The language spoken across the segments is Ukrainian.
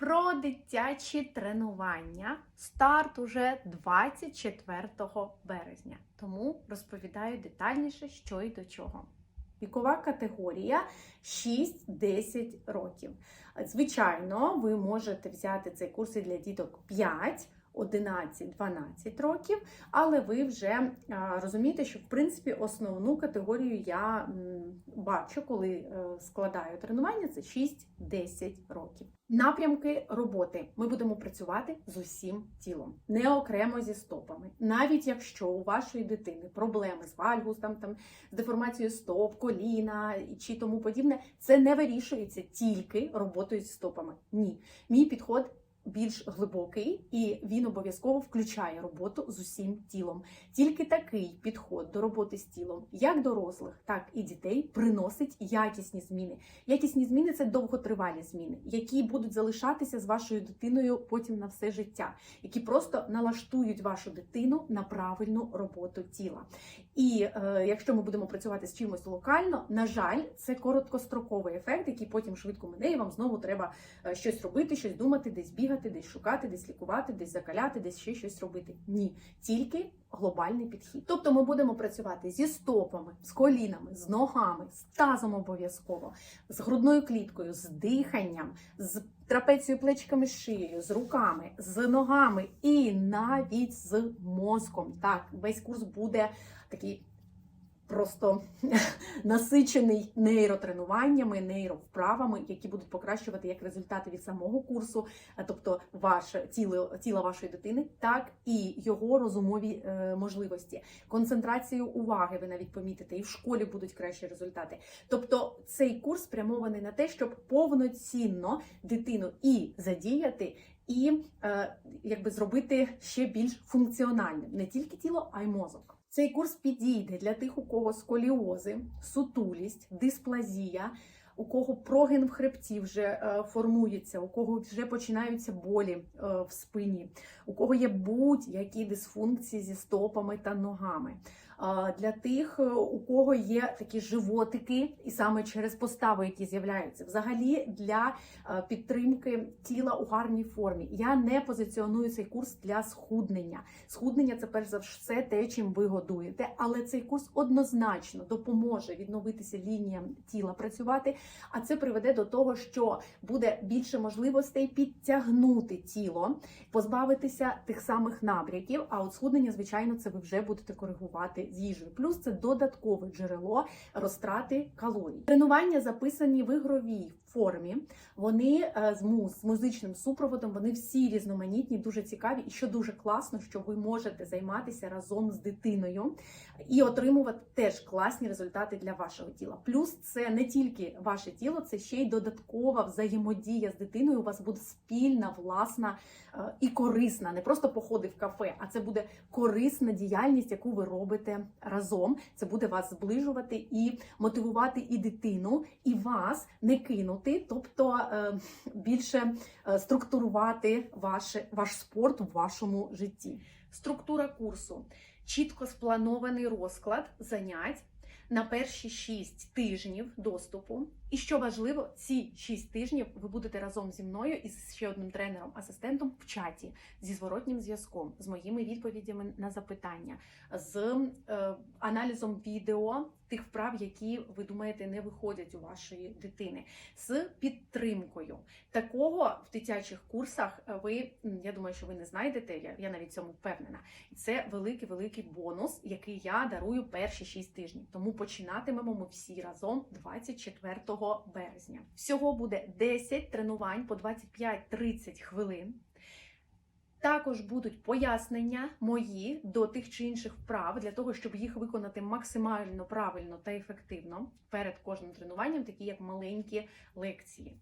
Про дитячі тренування. Старт уже 24 березня. Тому розповідаю детальніше, що і до чого. Вікова категорія 6-10 років. Звичайно, ви можете взяти цей курс і для діток 5. 11-12 років, але ви вже а, розумієте, що в принципі основну категорію я бачу, коли е, складаю тренування, це 6-10 років. Напрямки роботи ми будемо працювати з усім тілом, не окремо зі стопами. Навіть якщо у вашої дитини проблеми з вальгусом, там з деформацією стоп, коліна чи тому подібне, це не вирішується тільки роботою зі стопами. Ні, мій підход більш глибокий, і він обов'язково включає роботу з усім тілом. Тільки такий підход до роботи з тілом, як дорослих, так і дітей, приносить якісні зміни. Якісні зміни це довготривалі зміни, які будуть залишатися з вашою дитиною потім на все життя, які просто налаштують вашу дитину на правильну роботу тіла. І е, якщо ми будемо працювати з чимось локально, на жаль, це короткостроковий ефект, який потім швидко мине, і вам знову треба е, щось робити, щось думати, десь бігати, десь шукати, десь лікувати, десь закаляти, десь ще щось робити. Ні, тільки глобальний підхід. Тобто ми будемо працювати зі стопами, з колінами, з ногами, з тазом обов'язково, з грудною кліткою, з диханням, з трапецією плечиками шиєю, з руками, з ногами і навіть з мозком. Так, весь курс буде такий просто насичений нейротренуваннями, нейровправами, які будуть покращувати як результати від самого курсу, а тобто ваше тіло тіла вашої дитини, так і його розумові е, можливості, концентрацію уваги. Ви навіть помітите, і в школі будуть кращі результати. Тобто, цей курс спрямований на те, щоб повноцінно дитину і задіяти. І е, якби зробити ще більш функціональним не тільки тіло, а й мозок. Цей курс підійде для тих, у кого сколіози, сутулість, дисплазія, у кого прогин в хребті вже е, формується, у кого вже починаються болі е, в спині, у кого є будь-які дисфункції зі стопами та ногами. Для тих, е, у кого є такі животики, і саме через постави, які з'являються, взагалі для е, підтримки тіла у гарній формі. Я не позиціоную цей курс для схуднення. Схуднення це перш за все те, чим ви годуєте, але цей курс однозначно допоможе відновитися лініям тіла працювати. А це приведе до того, що буде більше можливостей підтягнути тіло, позбавитися тих самих набряків. А от схуднення, звичайно, це ви вже будете коригувати з їжею. Плюс це додаткове джерело розтрати калорій. Тренування записані в ігровій формі. Вони е, з муз, з музичним супроводом, вони всі різноманітні, дуже цікаві. І що дуже класно, що ви можете займатися разом з дитиною і отримувати теж класні результати для вашого тіла. Плюс це не тільки ваше тіло, це ще й додаткова взаємодія з дитиною. У вас буде спільна, власна е, і корисна, не просто походи в кафе, а це буде корисна діяльність, яку ви робите разом. Це буде вас зближувати і мотивувати і дитину, і вас не кинути, тобто е, більше е, структурувати ваш, ваш спорт в вашому житті. Структура курсу, чітко спланований розклад занять на перші 6 тижнів доступу. І що важливо, ці 6 тижнів ви будете разом зі мною і з ще одним тренером-асистентом в чаті зі зворотнім зв'язком, з моїми відповідями на запитання, з е, аналізом відео тих вправ, які ви думаєте не виходять у вашої дитини, з підтримкою. Такого в дитячих курсах е, ви, я думаю, що ви не знайдете. Я, я навіть цьому впевнена. Це великий великий бонус, який я дарую перші 6 тижнів. Тому починатимемо ми всі разом 24 березня. Всього буде 10 тренувань по 25-30 хвилин. Також будуть пояснення мої до тих чи інших вправ для того, щоб їх виконати максимально правильно та ефективно перед кожним тренуванням, такі як маленькі лекції.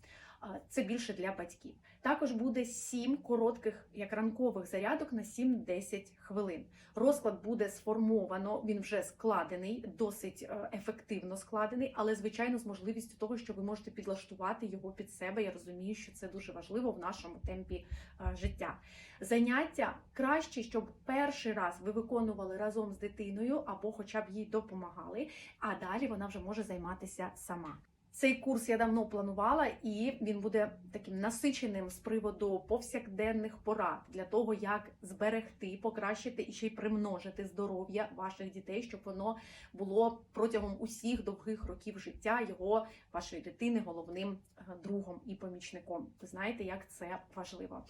Це більше для батьків. Також буде 7 коротких як ранкових зарядок на 7-10 хвилин. Розклад буде сформовано, він вже складений, досить е, ефективно складений, але звичайно з можливістю того, що ви можете підлаштувати його під себе. Я розумію, що це дуже важливо в нашому темпі е, життя. Заняття краще, щоб перший раз ви виконували разом з дитиною або хоча б їй допомагали, а далі вона вже може займатися сама. Цей курс я давно планувала, і він буде таким насиченим з приводу повсякденних порад для того, як зберегти, покращити і ще й примножити здоров'я ваших дітей, щоб воно було протягом усіх довгих років життя його вашої дитини головним е, другом і помічником. Ви знаєте, як це важливо.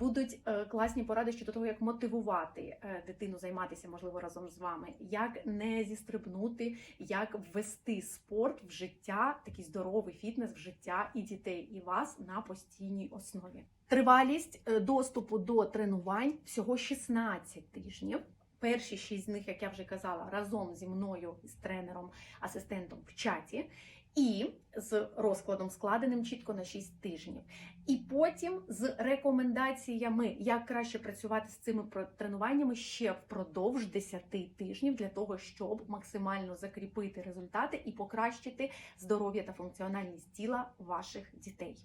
Будуть е, класні поради щодо того, як мотивувати е, дитину займатися, можливо, разом з вами, як не зістрибнути, як ввести спорт в життя, такий здоровий фітнес в життя і дітей, і вас на постійній основі. Тривалість е, доступу до тренувань всього 16 тижнів. Перші шість з них, як я вже казала, разом зі мною з тренером, асистентом в чаті, і з розкладом складеним чітко на 6 тижнів. І потім з рекомендаціями, як краще працювати з цими тренуваннями ще впродовж 10 тижнів для того, щоб максимально закріпити результати і покращити здоров'я та функціональність тіла ваших дітей.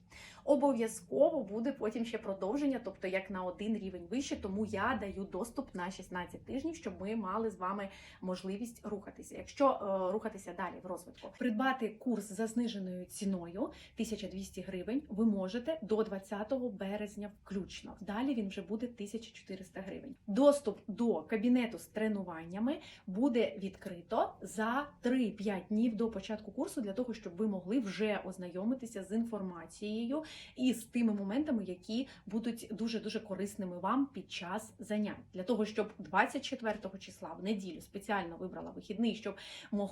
Обов'язково буде потім ще продовження, тобто як на один рівень вище, тому я даю доступ на 16 тижнів, щоб ми мали з вами можливість рухатися. Якщо е, рухатися далі в розвитку, придбати курс за зниженою ціною 1200 гривень, ви можете до 20 березня включно. Далі він вже буде 1400 гривень. Доступ до кабінету з тренуваннями буде відкрито за 3-5 днів до початку курсу, для того, щоб ви могли вже ознайомитися з інформацією і з тими моментами, які будуть дуже дуже корисними вам під час занять, для того, щоб 24 числа в неділю спеціально вибрала вихідний, щоб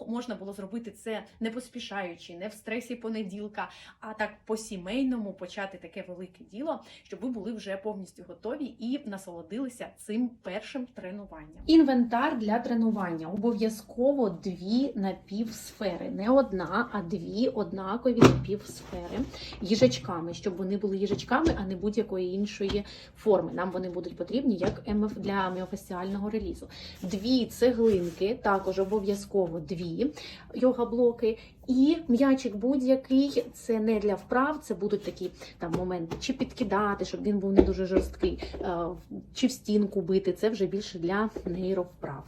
можна було зробити це не поспішаючи, не в стресі понеділка, а так по сімейному почати таке велике діло, щоб ви були вже повністю готові і насолодилися цим першим тренуванням. Інвентар для тренування обов'язково дві напівсфери, не одна, а дві однакові напівсфери їжачками, щоб вони були їжачками, а не будь-якої іншої форми. Нам вони будуть потрібні як для міофасціального релізу. Дві цеглинки, також обов'язково дві йога-блоки. І м'ячик будь-який це не для вправ, це будуть такі там моменти, чи підкидати, щоб він був не дуже жорсткий, е, чи в стінку бити. Це вже більше для нейровправ.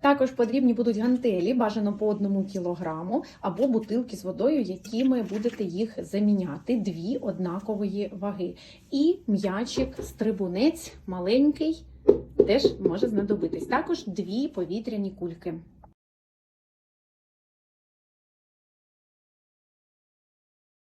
Також потрібні будуть гантелі, бажано по одному кілограму, або бутилки з водою, якими будете їх заміняти, дві однакової ваги. І м'ячик, стрибунець маленький, теж може знадобитись. Також дві повітряні кульки.